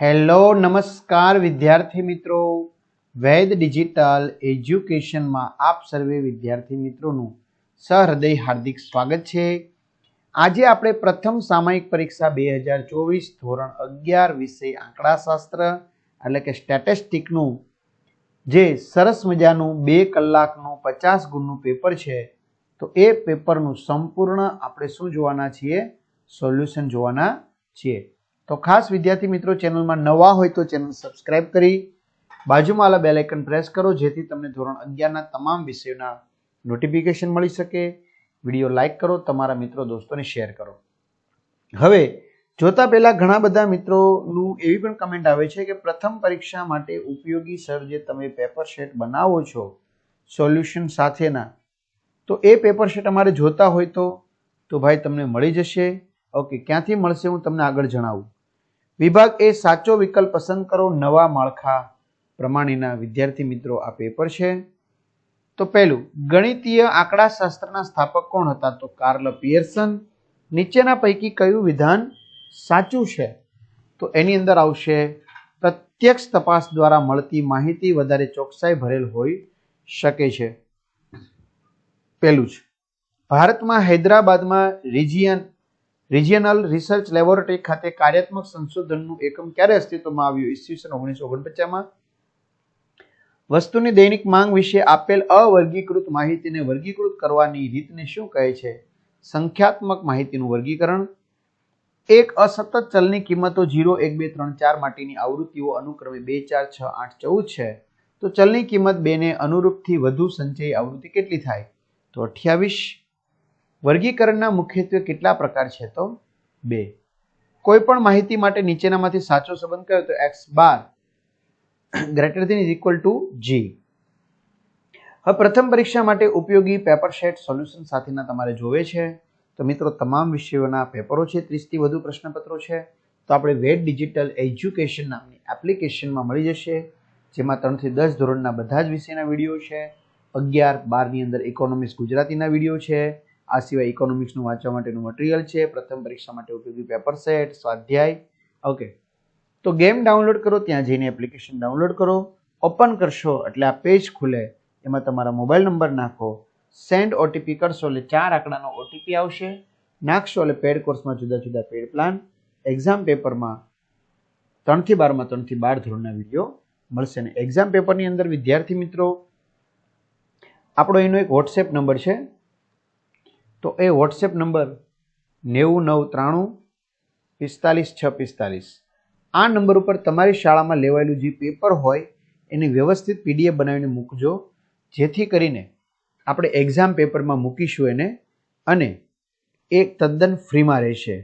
Hello, નમસ્કાર વિદ્યાર્થી મિત્રો. વૈદ ડિજિટલ એજ્યુકેશનમાં આપ સર્વે વિદ્યાર્થી મિત્રોનું સહૃદય હાર્દિક સ્વાગત છે. આજે આપણે પ્રથમ સામયિક પરીક્ષા બે હજાર ચોવીસ ધોરણ અગિયાર વિષય આંકડાશાસ્ત્ર, એટલે કે સ્ટેટિસ્ટિકનું, જે સરસ મજાનું બે કલાકનું પચાસ ગુણનું પેપર છે, તો એ પેપરનું સંપૂર્ણ આપણે શું જોવાના છીએ? સોલ્યુશન જોવાના છીએ. તો ખાસ વિદ્યાર્થી મિત્રો, ચેનલમાં નવા હોય તો ચેનલ સબસ્ક્રાઇબ કરી, બાજુમાં આલા બેલ આઇકન પ્રેસ કરો, જેથી તમને ધોરણ અગિયારના તમામ વિષયોના નોટિફિકેશન મળી શકે. વીડિયો લાઇક કરો, તમારા મિત્રો દોસ્તોને શેર કરો. હવે, જોતા પહેલા ઘણા બધા મિત્રોનું એવી પણ કમેન્ટ આવે છે કે પ્રથમ પરીક્ષા માટે ઉપયોગી સર જે તમે પેપર શેટ બનાવો છો સોલ્યુશન સાથેના, તો એ પેપર શેટ અમારે જોતા હોય તો તો ભાઈ તમને મળી જશે. ઓકે ક્યાંથી મળશે હું તમને આગળ જણાવું. વિભાગ એ સાચો વિકલ્પ પસંદ કરો, નવા માળખા પ્રમાણેના વિદ્યાર્થી મિત્રો આ પેપર છે. તો પહેલું, ગણિતીય આંકડાશાસ્ત્રના સ્થાપક કોણ હતા? તો કાર્લ પિયર્સન. નીચેના પૈકી કયું વિધાન સાચું છે? તો એની અંદર આવશે, પ્રત્યક્ષ તપાસ દ્વારા મળતી માહિતી વધારે ચોકસાઈ ભરેલ હોઈ શકે છે. પહેલું છે ભારતમાં હૈદરાબાદમાં રિજિયન રિજિયનલ રિસર્ચ લેબોરેટરી ખાતે કાર્યાત્મક સંશોધનનું એકમ ક્યારે અસ્તિત્વમાં આવ્યું? ઈસવીસન ઓગણીસો ઓગણપચાસમાં? વસ્તુની દૈનિક માંગ વિશે આપેલ અવર્ગીકૃત માહિતીને વર્ગીકૃત કરવાની રીતને શું કહે છે? સંખ્યાત્મક માહિતીનું વર્ગીકરણ. એક અસતત ચલની કિંમતો જીરો એક, બે, ત્રણ, ચાર માટેની આવૃત્તિઓ અનુક્રમે બે, ચાર, છ, આઠ, ચૌદ છે. તો ચલની કિંમત બેને અનુરૂપથી વધુ સંચયી આવૃત્તિ કેટલી થાય? તો અઠ્યાવીસ વર્ગીકરણના મુખ્યત્વે કેટલા પ્રકાર છે તો? બે. કોઈ પણ માહિતી માટે નીચેનામાંથી સાચો સંબંધ કયો? તો x bar. Greater than is equal to G. હવે પ્રથમ પરીક્ષા માટે ઉપયોગી પેપર શેટ સોલ્યુશન સાથેના તમારે જોવે છે. તો મિત્રો, તમામ વિષયોના પેપરો છે, ત્રીસથી વધુ પ્રશ્નપત્રો છે. તો આપણે વેટ ડિજિટલ એજ્યુકેશન નામની એપ્લિકેશનમાં મળી જશે, જેમાં ત્રણથી દસ ધોરણના બધા જ વિષયના વીડિયો છે. અગિયાર બારની અંદર ઇકોનોમિક્સ ગુજરાતીના વીડિયો છે. આ સિવાય ઇકોનોમિક્સનું વાંચવા માટેનું મટીરિયલ છે. પ્રથમ પરીક્ષા માટે ઉપયોગી પેપર સેટ સ્વાધ્યાય. ઓકે તો ગેમ ડાઉનલોડ કરો, ત્યાં જઈને એપ્લિકેશન ડાઉનલોડ કરો. ઓપન કરશો, એટલે આ પેજ ખુલે. એમાં તમારા મોબાઈલ નંબર નાખો. સેન્ડ ઓટીપી કરશો, એટલે ચાર આંકડાનો ઓટીપી આવશે. નાખશો, એટલે પેડ કોર્સમાં જુદા જુદા પેડ પ્લાન એક્ઝામ પેપરમાં ત્રણથી બારમાં ત્રણથી બાર ધોરણના વીડિયો મળશે. ને એક્ઝામ પેપરની અંદર, વિદ્યાર્થી મિત્રો, આપણો એનો એક વોટ્સએપ નંબર છે. તો એ વોટ્સએપ નંબર નેવું નવ ત્રાણું પિસ્તાલીસ છ પિસ્તાલીસ. આ નંબર ઉપર તમારી શાળામાં લેવાયેલું જે પેપર હોય, એની વ્યવસ્થિત પીડીએફ બનાવીને મૂકજો. જેથી કરીને આપણે એક્ઝામ પેપરમાં મૂકીશું એને અને એ તદ્દન ફ્રીમાં રહેશે.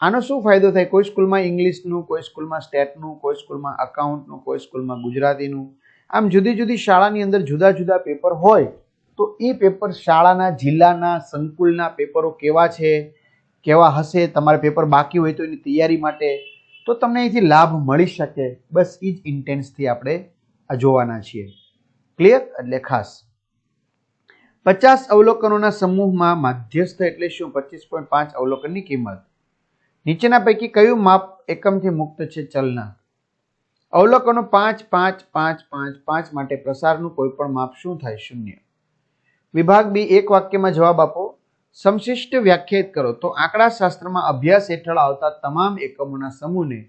આનો શું ફાયદો થાય? કોઈ સ્કૂલમાં ઇંગ્લિશનું, કોઈ સ્કૂલમાં સ્ટેટનું, કોઈ સ્કૂલમાં અકાઉન્ટનું, કોઈ સ્કૂલમાં ગુજરાતીનું. આમ જુદી જુદી શાળાની અંદર જુદા જુદા પેપર હોય તો એ પેપર શાળાના, જિલ્લાના, સંકુલના પેપરો કેવા છે? કેવા હશે? તમારે પેપર બાકી હોય તો એની તૈયારી માટે. તો તમને અહીંથી લાભ મળી શકે. બસ એ જ ઇન્ટેન્સથી આપણે આ જોવાના છીએ. ક્લિયર એટલે ખાસ. પચાસ અવલોકનોના સમૂહમાં માધ્યસ્થ એટલે શું? પચીસ પોઈન્ટ પાંચ અવલોકનની કિંમત. નીચેના પૈકી કયું માપ એકમથી મુક્ત છે ચલના? અવલોકનો પાંચ પાંચ પાંચ પાંચ પાંચ માટે પ્રસારનું કોઈ પણ માપ શું થાય? શૂન્ય. વિભાગ બી એક વાક્યમાં જવાબ આપો. સમશિષ્ટ વ્યાખ્યાયિત કરો. તો આંકડાશાસ્ત્રમાં અભ્યાસ હેઠળ આવતા તમામ એકમોના સમૂહને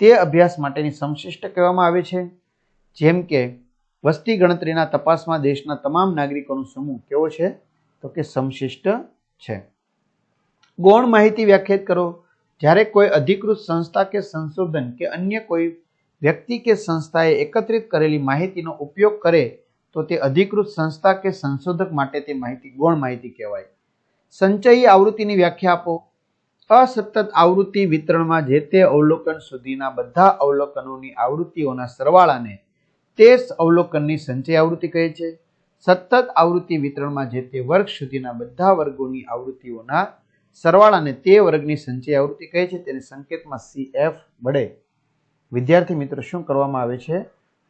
તે અભ્યાસ માટેની સમશિષ્ટ કહેવામાં આવે છે. જેમ કે, વસ્તી ગણતરીના તપાસમાં દેશના તમામ નાગરિકોનો સમૂહ કેવો છે? તો કે સમશિષ્ટ છે. ગૌણ માહિતી વ્યાખ્યાયિત કરો. જ્યારે કોઈ અધિકૃત સંસ્થા કે સંશોધન કે અન્ય કોઈ વ્યક્તિ કે સંસ્થાએ એકત્રિત કરેલી માહિતીનો ઉપયોગ કરે તો તે અધિકૃત સંસ્થા કે સંશોધક માટે તે માહિતી, ગૌણ માહિતી કહેવાય. સંચયી આવૃત્તિની વ્યાખ્યા આપો. અસતત આવૃત્તિ વિતરણમાં જે તે અવલોકન સુધીના બધા અવલોકનોની આવૃત્તિઓના સરવાળાને તે અવલોકનની સંચય આવૃત્તિ કહે છે. સતત આવૃત્તિ વિતરણમાં જે તે વર્ગ સુધીના બધા વર્ગોની આવૃત્તિઓના સરવાળાને તે વર્ગની સંચય આવૃત્તિ કહે છે. તેને સંકેતમાં સી એફ વડે. વિદ્યાર્થી મિત્રો, શું કરવામાં આવે છે?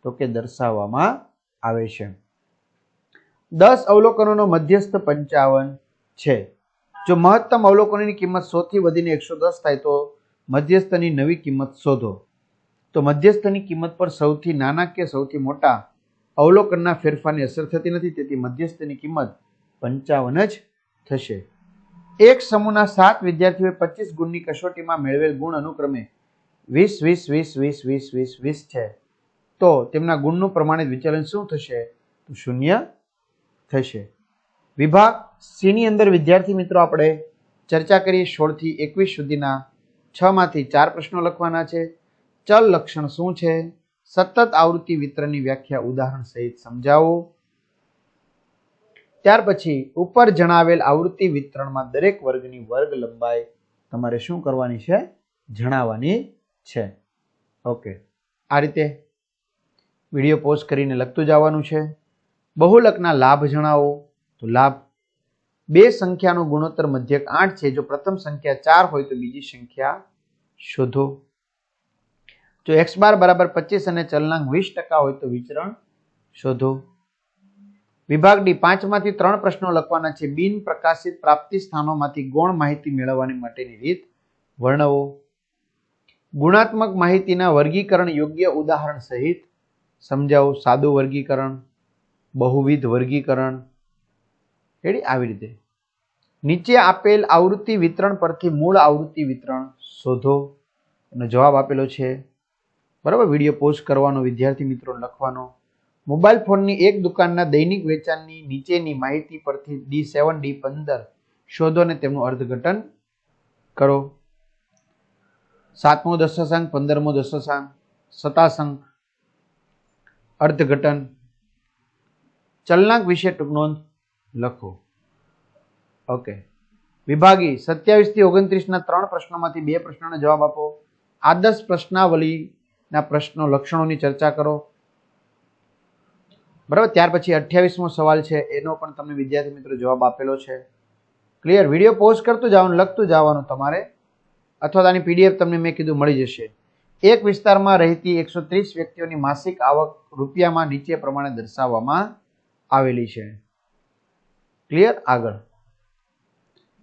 તો કે દર્શાવવામાં આવે છે. દસ અવલોકનોનો મધ્યસ્થ પંચાવન છે. જો મહત્તમ અવલોકનોની કિંમત સોથી વધીને એકસો દસ થાય તો મધ્યસ્થની નવી કિંમત શોધો. તો મધ્યસ્થની કિંમત પર સૌથી નાના કે સૌથી મોટા અવલોકનના ફેરફારની અસર થતી નથી, તેથી મધ્યસ્થની કિંમત પંચાવન જ થશે. એક સમૂહના સાત વિદ્યાર્થીઓએ પચીસ ગુણની કસોટીમાં મેળવેલ ગુણ અનુક્રમે વીસ વીસ વીસ વીસ વીસ વીસ વીસ છે. તો તેમના ગુણનું પ્રમાણિત વિચલન શું થશે? તો શૂન્ય થશે. વિભાગ સીની અંદર વિદ્યાર્થી મિત્રો આપણે ચર્ચા કરીએ સોળથી એકવીસ સુધીના. છ માંથી ચાર પ્રશ્નો લખવાના છે. ચલ લક્ષણ શું છે? સતત આવૃત્તિ વિતરણની વ્યાખ્યા ઉદાહરણ સહિત સમજાવો. ત્યાર પછી ઉપર જણાવેલ આવૃત્તિ વિતરણમાં દરેક વર્ગની વર્ગ લંબાઈ તમારે શું કરવાની છે? જણાવવાની છે. ઓકે. આ રીતે વીડિયો પોઝ કરીને લખતું જવાનું છે. બહુલકના લાભ જણાવો. તો લાભ બે સંખ્યાનો ગુણોત્તર મધ્યક આઠ છે. જો પ્રથમ સંખ્યા ચાર હોય તો બીજી સંખ્યા શોધો. જો એક્સ બાર બરાબર પચીસ અને ચલનાંક વીસ ટકા હોય તો વિચરણ શોધો. વિભાગ ડી પાંચમાંથી ત્રણ પ્રશ્નો લખવાના છે. બિન પ્રકાશિત પ્રાપ્તિ સ્થાનોમાંથી ગૌણ માહિતી મેળવવાની માટેની રીત વર્ણવો. ગુણાત્મક માહિતીના વર્ગીકરણ યોગ્ય ઉદાહરણ સહિત સમજાવો, સાદું વર્ગીકરણ, બહુવિધ વર્ગીકરણ. રેડી? આવી રીતે. નીચે આપેલ આવૃત્તિ વિતરણ પરથી મૂળ આવૃત્તિ વિતરણ શોધો. એનો જવાબ આપેલો છે, બરાબર, વીડિયો પોસ્ટ કરવાનો, વિદ્યાર્થી મિત્રો લખવાનો. મોબાઈલ ફોનની એક દુકાનના દૈનિક વેચાણની નીચેની માહિતી પરથી ડી સેવન, ડી પંદર શોધો અને તેમનું અર્થઘટન કરો. સાતમો દશાંક, પંદરમો દશાંક સતાસંક અર્થઘટન. ચલનાંક વિશે ટૂંક નોંધ લખો. ઓકે વિભાગી સત્યાવીસથી ઓગણત્રીસ ત્રણ પ્રશ્નોમાંથી બે પ્રશ્નોનો જવાબ આપો. આદર્શ પ્રશ્નાવલીના પ્રશ્નો લક્ષણોની ચર્ચા કરો. બરાબર? ત્યાર પછી અઠ્યાવીસમો સવાલ છે, એનો પણ તમને વિદ્યાર્થી મિત્રો જવાબ આપેલો છે. ક્લિયર વીડિયો પોઝ કરતું જવાનું લખતું જવાનું તમારે, અથવા આની પીડીએફ તમને મેં કીધું મળી જશે. એક વિસ્તારમાં રહેતી એકસો ત્રીસ વ્યક્તિઓની માસિક આવક રૂપિયામાં નીચે પ્રમાણે દર્શાવવામાં આવેલી છે. ક્લિયર આગળ.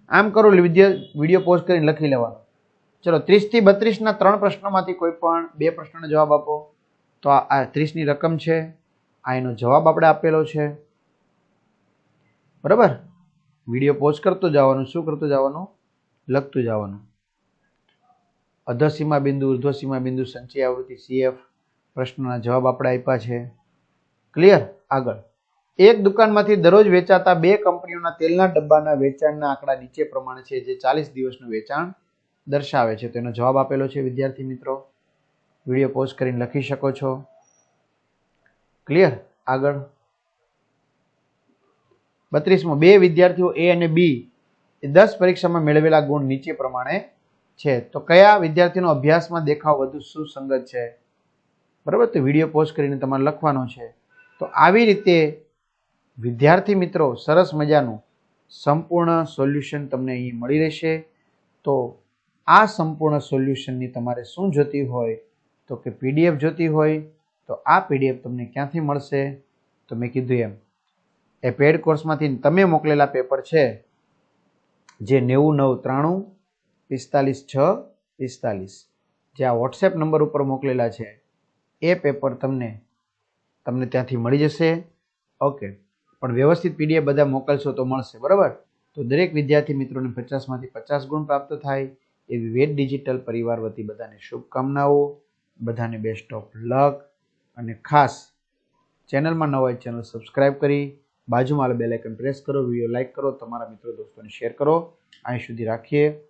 આમ કરો વીડિયો પોઝ કરીને લખી લેવાનો. ચલો, ત્રીસથી બત્રીસના ત્રણ પ્રશ્નોમાંથી કોઈ પણ બે પ્રશ્નનો જવાબ આપો. તો આ ત્રીસની રકમ છે, આ એનો જવાબ આપણે આપેલો છે. બરાબર? વીડિયો પોઝ કરતો જવાનું, શું કરતું જવાનું? લખતું જવાનું. અધસીમા બિંદુ, ઉર્ધ્વસીમા બિંદુ, સંચય આવૃત્તિ, સીએફ પ્રશ્નના જવાબ આપણે આપ્યા છે. ક્લિયર આગળ. એક દુકાનમાંથી દરરોજ વેચાતા બે કંપનીઓના તેલના ડબ્બાના વેચાણના આંકડા નીચે પ્રમાણે છે, જે ચાલીસ દિવસનું વેચાણ દર્શાવે છે. તેનો જવાબ આપેલો છે, વિદ્યાર્થી મિત્રો. વીડિયો પોઝ કરીને લખી શકો છો. ક્લિયર આગળ. બત્રીસમો, બે વિદ્યાર્થીઓ એ અને બી એ દસ પરીક્ષામાં મેળવેલા ગુણ નીચે પ્રમાણે છે. તો કયા વિદ્યાર્થીનો અભ્યાસમાં દેખાવ વધુ સુસંગત છે? બરાબર? તો વીડિયો પોસ્ટ કરીને તમારે લખવાનો છે. તો આવી રીતે વિદ્યાર્થી મિત્રો સરસ મજાનું સંપૂર્ણ સોલ્યુશન તમને અહીં મળી રહેશે. તો આ સંપૂર્ણ સોલ્યુશનની તમારે શું જોતી હોય? તો કે પીડીએફ જોતી હોય, તો આ પીડીએફ તમને ક્યાંથી મળશે? તો મેં કીધું એમ, એ પેડ કોર્સમાંથી તમે મોકલેલા પેપર છે, જે નેવું નવ ત્રાણું પિસ્તાલીસ છ પિસ્તાલીસ. જે આ વોટ્સએપ નંબર ઉપર મોકલેલા છે, એ પેપર તમને તમને ત્યાંથી મળી જશે. ઓકે. પણ વ્યવસ્થિત પીડીએફ બધા મોકલશો તો મળશે, બરાબર? તો દરેક વિદ્યાર્થી મિત્રોને પચાસમાંથી પચાસ ગુણ પ્રાપ્ત થાય. એવી વેદ ડિજિટલ પરિવાર વતી બધાને શુભકામનાઓ. બધાને બેસ્ટ ઓફ લક અને ખાસ, ચેનલમાં નવા ચેનલ સબસ્ક્રાઇબ કરી, બાજુમાં બેલ આઇકન પ્રેસ કરો વીડિયો લાઇક કરો, તમારા મિત્રો, દોસ્તોને શેર કરો. અહીં સુધી રાખીએ.